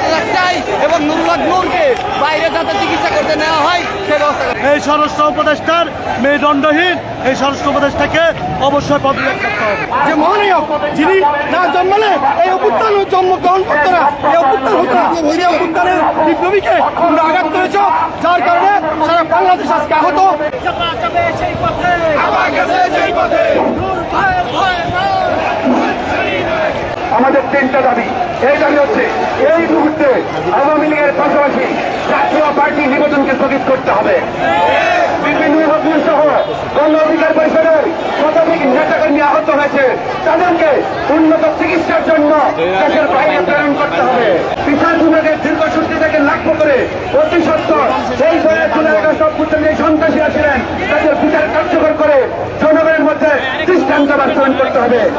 অব্যাহত এবং নুরুল্লাহ নূরকে বাইরে যাতে চিকিৎসা করতে নেওয়া হয় সে এই স্বরাষ্ট্র উপদেষ্টার মেরুদণ্ডহীন এই স্বরাষ্ট্র উপদেষ্টাকে অবশ্যই পদত্যাগ করতে হবে। যে মহানায়ক যিনি না জন্মালে এই অভ্যুত্থান জন্মগ্রহণ করতো না এই অভ্যুত্থান হতো না। সেই অভ্যুত্থানের বিপ্লবীকে আঘাত করেছ যার কারণে সারা বাংলাদেশ আজকে আহত। তিনটা দাবি। এই দাবি হচ্ছে, এই মুহূর্তে আওয়ামী লীগের পাশাপাশি জাতীয় পার্টি নির্বাচনকে স্থগিত করতে হবে। সহ গণ অধিকার পরিষদের শতাধিক আহত হয়েছে। তাদেরকে উন্নত চিকিৎসার জন্য দেশের বাইরে প্রেরণ করতে হবে। বিভাগের দীর্ঘসূত্রি থেকে লক্ষ্য করে অতি এই ধরনের চলে সব সন্ত্রাসীরা ছিলেন তাদের করতে হবে